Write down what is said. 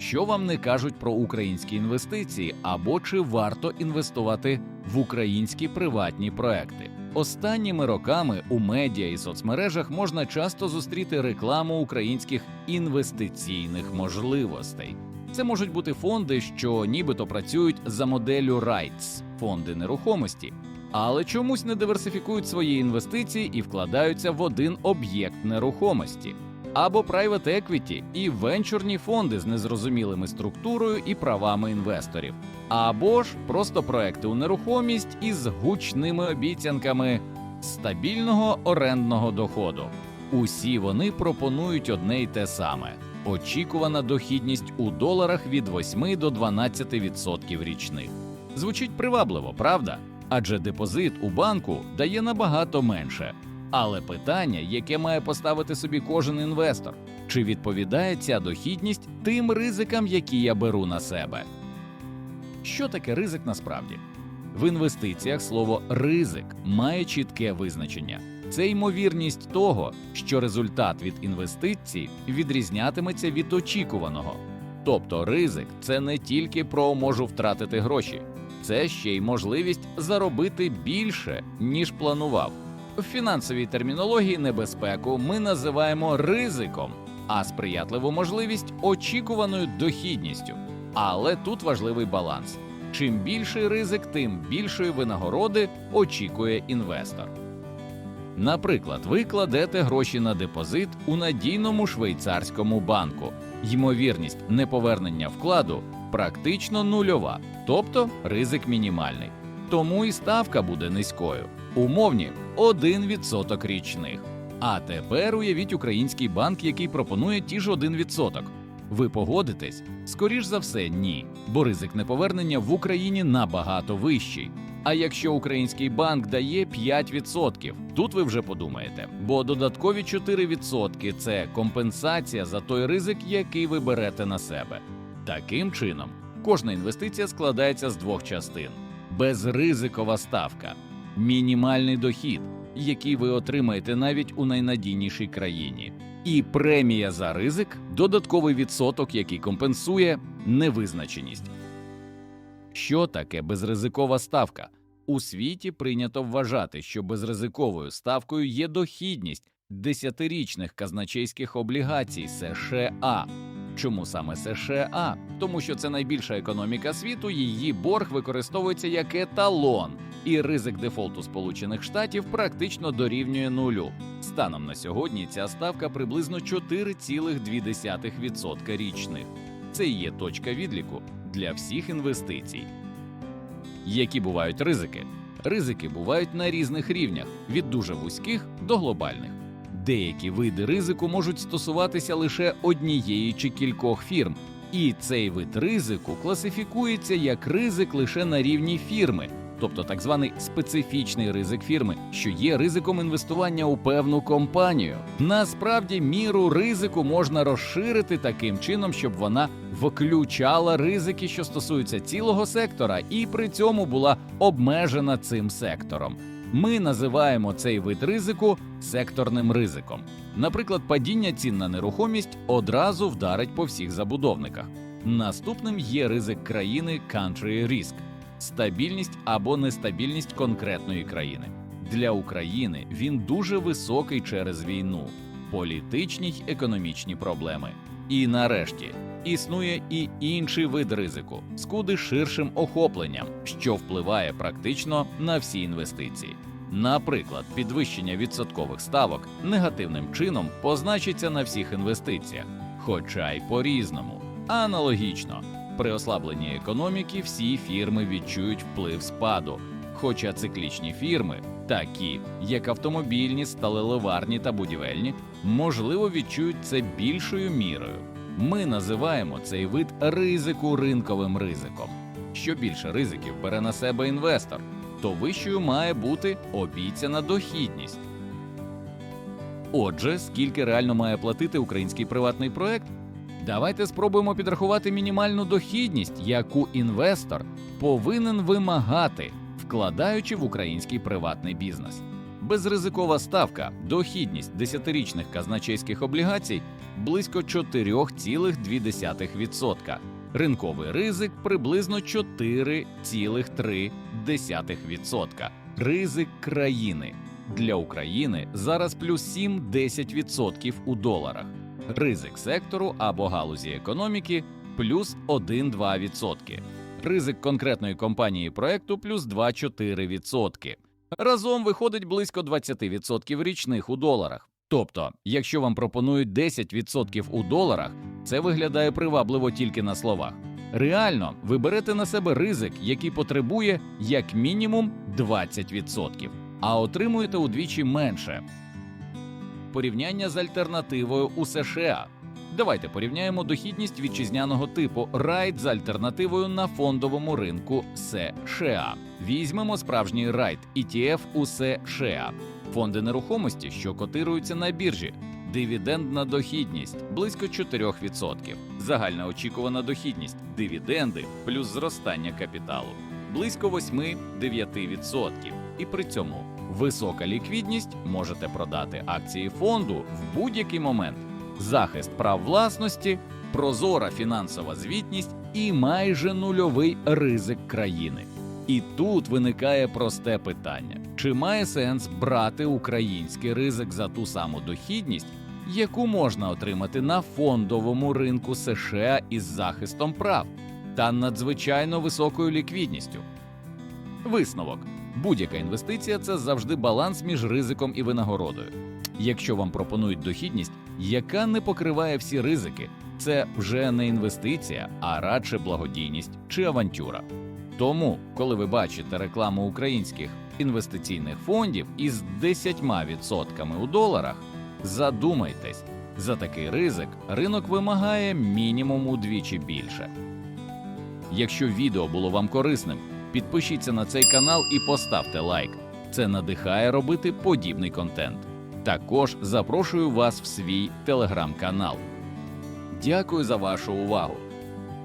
що вам не кажуть про українські інвестиції або чи варто інвестувати в українські приватні проекти. Останніми роками у медіа і соцмережах можна часто зустріти рекламу українських інвестиційних можливостей. Це можуть бути фонди, що нібито працюють за моделлю REITs – фонди нерухомості, але чомусь не диверсифікують свої інвестиції і вкладаються в один об'єкт нерухомості, або private equity і венчурні фонди з незрозумілими структурою і правами інвесторів, або ж просто проекти у нерухомість із гучними обіцянками стабільного орендного доходу. Усі вони пропонують одне й те саме. Очікувана дохідність у доларах від 8 до 12% річних. Звучить привабливо, правда? Адже депозит у банку дає набагато менше. Але питання, яке має поставити собі кожен інвестор, чи відповідає ця дохідність тим ризикам, які я беру на себе? Що таке ризик насправді? В інвестиціях слово ризик має чітке визначення. Це ймовірність того, що результат від інвестицій відрізнятиметься від очікуваного. Тобто ризик це не тільки про можу втратити гроші, це ще й можливість заробити більше, ніж планував. В фінансовій термінології небезпеку ми називаємо ризиком, а сприятливу можливість очікуваною дохідністю. Але тут важливий баланс. Чим більший ризик, тим більшої винагороди очікує інвестор. Наприклад, ви кладете гроші на депозит у надійному швейцарському банку. Ймовірність неповернення вкладу практично нульова, тобто ризик мінімальний. Тому і ставка буде низькою. Умовні 1% річних. А тепер уявіть український банк, який пропонує ті ж 1%. Ви погодитесь? Скоріш за все, ні, бо ризик неповернення в Україні набагато вищий. А якщо український банк дає 5%, тут ви вже подумаєте, бо додаткові 4% – це компенсація за той ризик, який ви берете на себе. Таким чином, кожна інвестиція складається з двох частин: безризикова ставка, мінімальний дохід, який ви отримаєте навіть у найнадійнішій країні, і премія за ризик додатковий відсоток, який компенсує невизначеність. Що таке безризикова ставка? У світі прийнято вважати, що безризиковою ставкою є дохідність десятирічних казначейських облігацій США. Чому саме США? Тому що це найбільша економіка світу, її борг використовується як еталон, і ризик дефолту Сполучених Штатів практично дорівнює нулю. Станом на сьогодні ця ставка приблизно 4,2% річних. Це є точка відліку для всіх інвестицій. Які бувають ризики? Ризики бувають на різних рівнях від дуже вузьких до глобальних. Деякі види ризику можуть стосуватися лише однієї чи кількох фірм, і цей вид ризику класифікується як ризик лише на рівні фірми, тобто так званий специфічний ризик фірми, що є ризиком інвестування у певну компанію. Насправді міру ризику можна розширити таким чином, щоб вона включала ризики, що стосуються цілого сектора, і при цьому була обмежена цим сектором. Ми називаємо цей вид ризику секторним ризиком. Наприклад, падіння цін на нерухомість одразу вдарить по всіх забудовниках. Наступним є ризик країни country risk – стабільність або нестабільність конкретної країни. Для України він дуже високий через війну, політичні й економічні проблеми. І нарешті існує і інший вид ризику з ширшим охопленням, що впливає практично на всі інвестиції. Наприклад, підвищення відсоткових ставок негативним чином позначиться на всіх інвестиціях, хоча й по-різному. Аналогічно, при ослабленні економіки всі фірми відчують вплив спаду, хоча циклічні фірми, такі як автомобільні, сталеливарні та будівельні, можливо відчують це більшою мірою. Ми називаємо цей вид ризику ринковим ризиком. Що більше ризиків бере на себе інвестор, то вищою має бути обіцяна дохідність. Отже, скільки реально має платити український приватний проект? Давайте спробуємо підрахувати мінімальну дохідність, яку інвестор повинен вимагати, вкладаючи в український приватний бізнес. Безризикова ставка, дохідність десятирічних казначейських облігацій близько 4,2%. Ринковий ризик приблизно 4,3%. Ризик країни для України зараз плюс 7-10% у доларах. Ризик сектору або галузі економіки плюс 1-2%. Ризик конкретної компанії проекту плюс 2-4%. Разом виходить близько 20% річних у доларах. Тобто, якщо вам пропонують 10% у доларах, це виглядає привабливо тільки на словах. Реально, ви берете на себе ризик, який потребує як мінімум 20%, а отримуєте удвічі менше. Порівняння з альтернативою у США. Давайте порівняємо дохідність вітчизняного типу райд з альтернативою на фондовому ринку США. Візьмемо справжній райд ETF у США. Фонди нерухомості, що котируються на біржі. Дивідендна дохідність близько 4%. Загальна очікувана дохідність дивіденди плюс зростання капіталу близько 8-9%. І при цьому висока ліквідність можете продати акції фонду в будь-який момент, захист прав власності, прозора фінансова звітність і майже нульовий ризик країни. І тут виникає просте питання: чи має сенс брати український ризик за ту саму дохідність, яку можна отримати на фондовому ринку США із захистом прав та надзвичайно високою ліквідністю? Висновок: будь-яка інвестиція це завжди баланс між ризиком і винагородою. Якщо вам пропонують дохідність, яка не покриває всі ризики, це вже не інвестиція, а радше благодійність чи авантюра. Тому, коли ви бачите рекламу українських інвестиційних фондів із 10% у доларах, задумайтесь, за такий ризик ринок вимагає мінімум удвічі більше. Якщо відео було вам корисним, підпишіться на цей канал і поставте лайк. Це надихає робити подібний контент. Також запрошую вас в свій телеграм-канал. Дякую за вашу увагу.